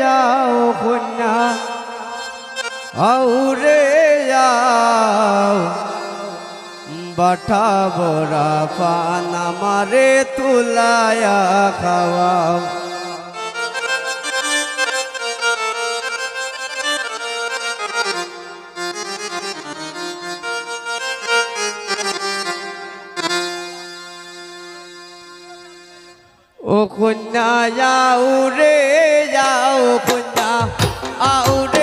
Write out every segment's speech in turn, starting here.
যাও কন্যা। আউরে যাও। বাটা বড়া পান আমারে তুলায়া খাওয়াও। ও কন্যা যাও রে যাও কন্যা রে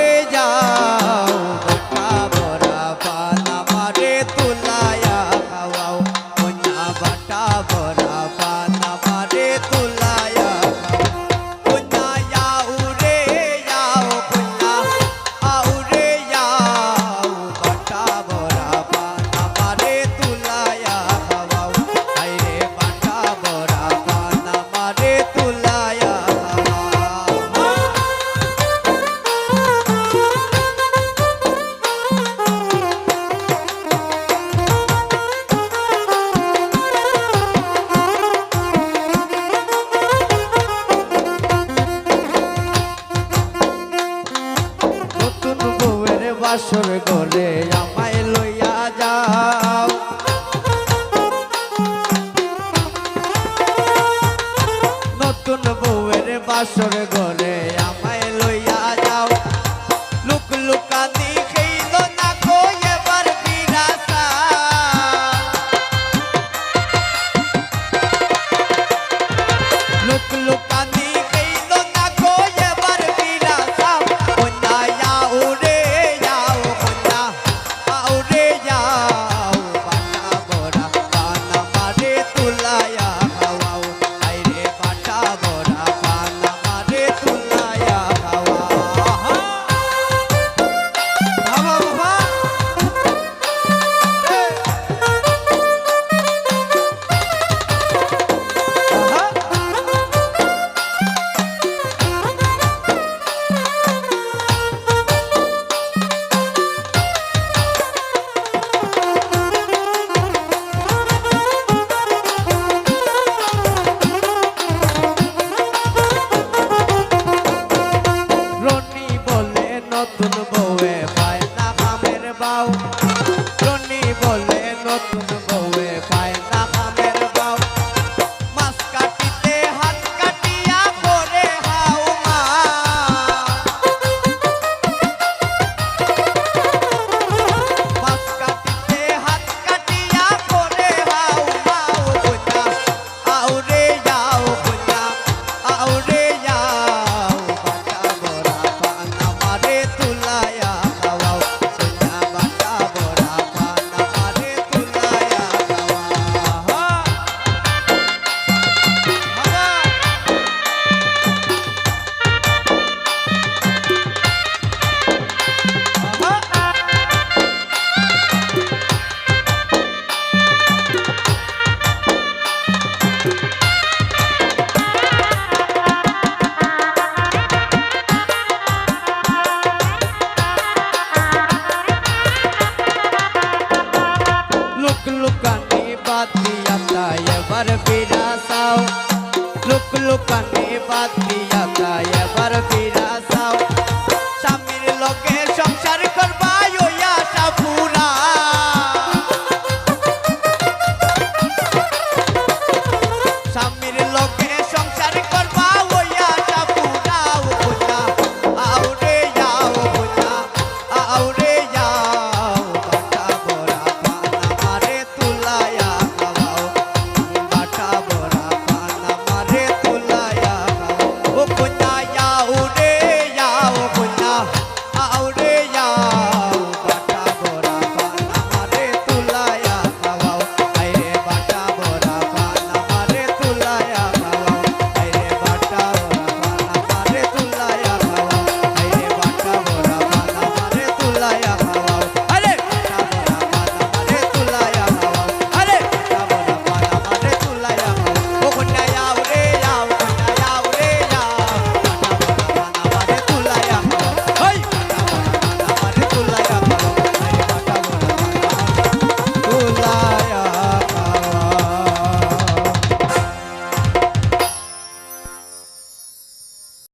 বাসর ঘরে আমায় লইয়া যাও। নতুন বউয়ের বাসর ঘরে open